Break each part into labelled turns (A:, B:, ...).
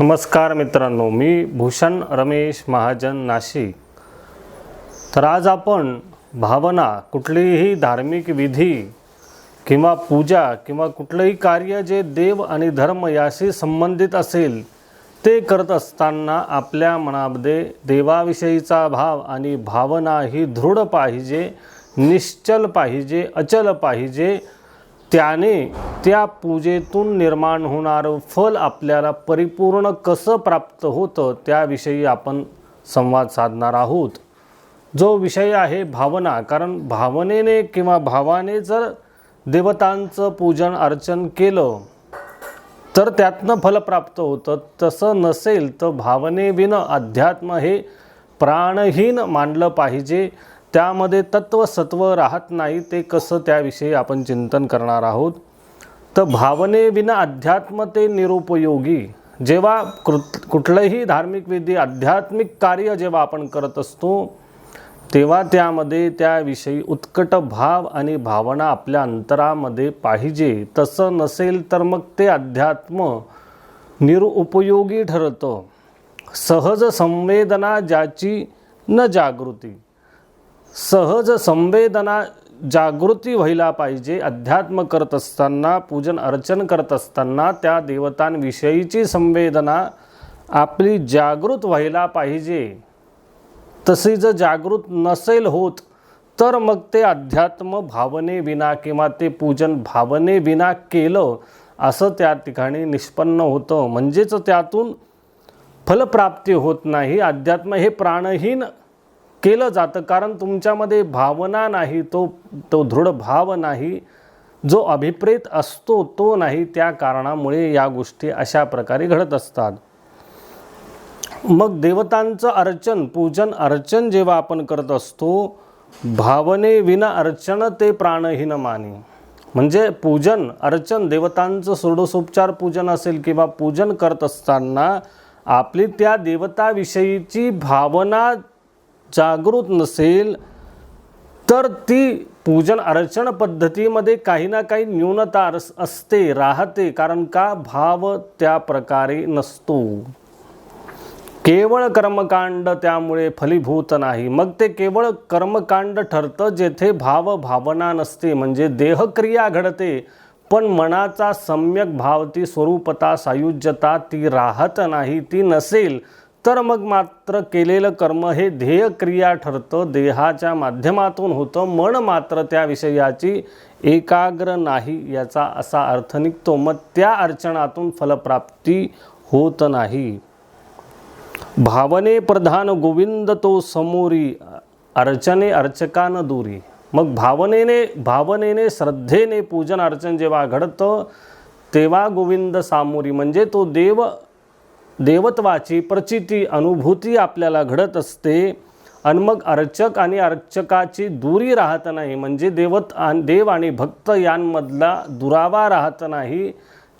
A: नमस्कार मित्रांनो मी भूषण रमेश महाजन नाशिक. तर आज आपण भावना कुठलीही धार्मिक विधी किंवा पूजा किंवा कुठलंही कार्य जे देव आणि धर्म याशी संबंधित असेल ते करत असताना आपल्या मनामध्ये देवाविषयीचा भाव आणि भावना ही दृढ पाहिजे निश्चल पाहिजे अचल पाहिजे त्याने त्या पूजेतून निर्माण होणारं फल आपल्याला परिपूर्ण कसं प्राप्त होतं त्याविषयी आपण संवाद साधणार आहोत. जो विषय आहे भावना कारण भावनेने किंवा भावाने जर देवतांचं पूजन अर्चन केलं तर त्यातनं फल प्राप्त होतं. तसं नसेल तर भावनेविनं अध्यात्म हे प्राणहीन मानलं पाहिजे. त्यामध्ये तत्व सत्व राहत नाही ते कसं त्याविषयी आपण चिंतन करणार आहोत? तर भावनेविना अध्यात्म ते निरुपयोगी. जेव्हा कृत कुठलंही धार्मिक विधी आध्यात्मिक कार्य जेव्हा आपण करत असतो तेव्हा त्यामध्ये त्याविषयी उत्कट भाव आणि भावना आपल्या अंतरामध्ये पाहिजे. तसं नसेल तर मग ते अध्यात्म निरुपयोगी ठरतं. सहज संवेदना ज्याची न जागृती. सहज संवेदना जागृती व्हायला पाहिजे. अध्यात्म करत असताना पूजन अर्चन करत असताना त्या देवतांविषयीची संवेदना आपली जागृत व्हायला पाहिजे. तशी जर जागृत नसेल होत तर मग ते अध्यात्म भावनेविना किंवा ते पूजन भावनेविना केलं असं त्या ठिकाणी निष्पन्न होतं. म्हणजेच त्यातून फलप्राप्ती होत नाही. अध्यात्म हे प्राणहीन केलं जातं. कारण तुमच्यामध्ये भावना नाही तो तो दृढ भाव नाही जो अभिप्रेत असतो तो नाही. त्या कारणामुळे या गोष्टी अशा प्रकारे घडत असतात. मग देवतांचं अर्चन पूजन अर्चन जेव्हा आपण करत असतो भावने विना अर्चन ते प्राणहीन माने. म्हणजे पूजन अर्चन देवतांचं सोडोसोपचार पूजन असेल किंवा पूजन करत असताना आपली त्या देवताविषयीची भावना जागृत नसेल तर ती पूजन अर्चन पद्धतीमध्ये काही ना काही न्यूनता असते राहते कारण का भाव त्या प्रकारे नसतो. केवळ कर्मकांड त्यामुळे फलीभूत नाही. मग ते केवळ कर्मकांड ठरतं जेथे भाव भावना नसते म्हणजे देहक्रिया घडते पण मनाचा सम्यक भाव ती स्वरूपता सायुज्यता ती राहत नाही ती नसेल तर मग मात्र केलेलं कर्म हे ध्येयक्रिया ठरतं देहाच्या माध्यमातून होतं. मन मात्र त्या विषयाची एकाग्र नाही याचा असा अर्थ निघतो. मग त्या अर्चनातून फलप्राप्ती होत नाही. भावने प्रधान गोविंद तो समोरी अर्चने अर्चकान दूरी. मग भावनेने भावनेने श्रद्धेने पूजन अर्चन जेव्हा घडतं तेव्हा गोविंद सामोरी. म्हणजे तो देव देवत्वाची प्रचिती अनुभूती आपल्याला घडत असते. आणि मग अर्चक आणि अर्चकाची दुरी राहत नाही. म्हणजे देवत आणि देव आणि भक्त यांमधला दुरावा राहत नाही.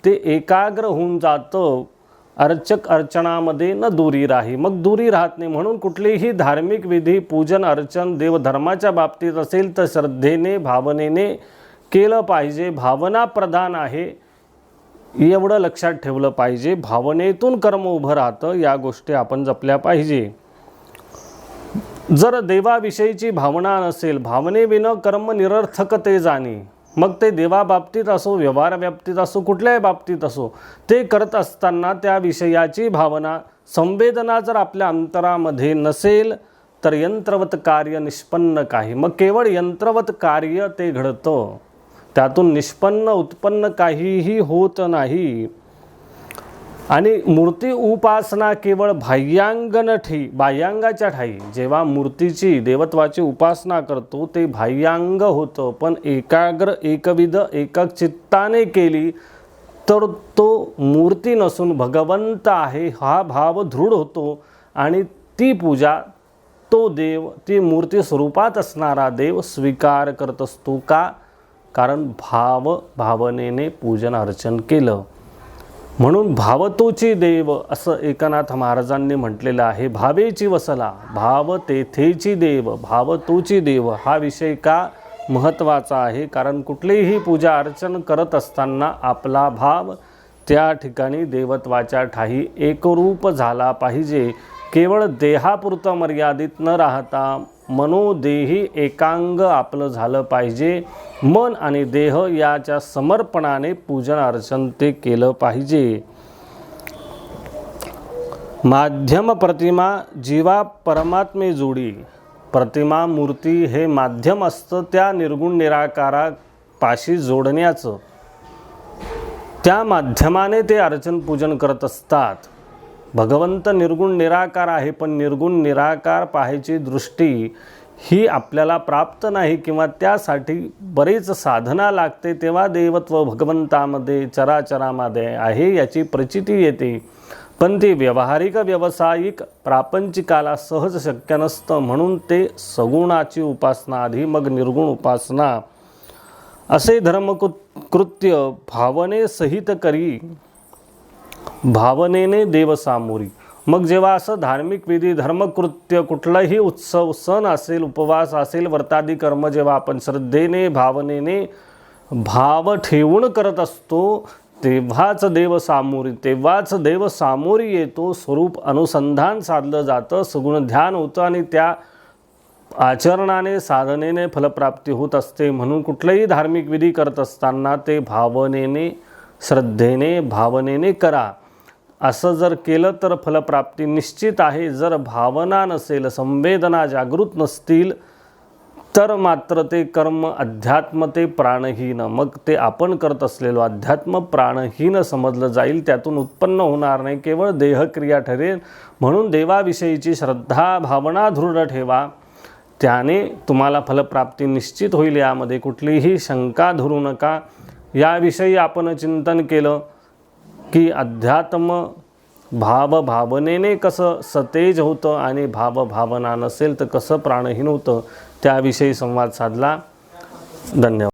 A: ते एकाग्र होऊन जातं. अर्चक अर्चनामध्ये न दुरी राही. मग दुरी राहत नाही. म्हणून कुठलीही धार्मिक विधी पूजन अर्चन देवधर्माच्या बाबतीत असेल तर श्रद्धेने भावनेने केलं पाहिजे. भावना प्रधान आहे. एवढं लक्षात ठेवलं पाहिजे. भावनेतून कर्म उभं राहतं या गोष्टी आपण जपल्या पाहिजे. जर देवाविषयीची भावना नसेल भावनेविनं कर्म निरर्थक ते जाणे. मग ते देवाबाबतीत असो व्यवहार बाबतीत असो कुठल्याही बाबतीत असो ते करत असताना त्या विषयाची भावना संवेदना जर आपल्या अंतरामध्ये नसेल तर यंत्रवत कार्य निष्पन्न काही. मग केवळ यंत्रवत कार्य ते घडतं. त्यातून निष्पन्न उत्पन्न काहीही होत नाही. आणि मूर्ती उपासना केवळ बाह्यांगन ठी बाह्यांगाच्या ठाई. जेव्हा मूर्तीची देवत्वाची उपासना करतो ते बाह्यांग होतं. पण एकाग्र एकविध एकक चित्ताने केली तर तो मूर्ती नसून भगवंत आहे हा भाव दृढ होतो. आणि ती पूजा तो देव ती मूर्ती स्वरूपात असणारा देव स्वीकार करत असतो का? कारण भाव भावनेने पूजन अर्चन केलं. म्हणून भावतोची देव असं एकनाथ महाराजांनी म्हटलेलं आहे भावेची वसला भाव तेथेची देव भावतोची देव हा विषय का महत्त्वाचा आहे? कारण कुठलीही पूजा अर्चन करत असताना आपला भाव त्या ठिकाणी देवत्वाच्या ठाई एकरूप झाला पाहिजे. केवळ देहापुरतं मर्यादित न राहता मनोदेही एकांग आपलं झालं पाहिजे. मन आणि देह याच्या समर्पणाने पूजन अर्चन ते केलं पाहिजे. माध्यम प्रतिमा जीवा परमात्मे जोडी. प्रतिमा मूर्ती हे माध्यम असतं त्या निर्गुण निराकारा पाशी जोडण्याचं. त्या माध्यमाने ते अर्चन पूजन करत असतात. भगवंत निर्गुण निराकार आहे पण निर्गुण निराकार पाहायची दृष्टी ही आपल्याला प्राप्त नाही किंवा त्यासाठी बरीच साधना लागते तेव्हा देवत्व भगवंतामध्ये चराचरामध्ये आहे याची प्रचिती येते. पण ते व्यावहारिक व्यावसायिक प्रापंचिकाला सहज शक्य नसतं म्हणून ते सगुणाची उपासना आधी मग निर्गुण उपासना. असे धर्मकृत्य कृत्य भावनेसहित करी भावनेने देवसामोरी मग जेव्हा असं धार्मिक विधी धर्मकृत्य कुठलाही उत्सव सण असेल उपवास असेल व्रतादी कर्म जेव्हा आपण श्रद्धेने भावनेने भाव ठेवून करत असतो तेव्हाच देव सामोरी तेव्हाच देव सामोरी येतो स्वरूप अनुसंधान साधलं जातं सगुण ध्यान होतं आणि त्या आचरणाने साधनेने फलप्राप्ती होत असते. म्हणून कुठलेही धार्मिक विधी करत असताना ते भावनेने श्रद्धेने भावनेने करा. असं जर केलं तर फलप्राप्ती निश्चित आहे. जर भावना नसेल संवेदना जागृत नसतील तर मात्र ते कर्म अध्यात्म ते प्राणहीन. मग ते आपण करत असलेलो अध्यात्म प्राणहीन समजलं जाईल. त्यातून उत्पन्न होणार नाही. केवळ देहक्रिया ठरेल. म्हणून देवाविषयीची श्रद्धा भावना दृढ ठेवा. त्याने तुम्हाला फलप्राप्ती निश्चित होईल यामध्ये कुठलीही शंका धरू नका. याविषयी आपण चिंतन केलं. की अध्यात्म भाव भावनेने कसं सतेज होतं आणि भाव भावना नसेल तर कसं प्राणहीन होतं त्याविषयी संवाद साधला. धन्यवाद.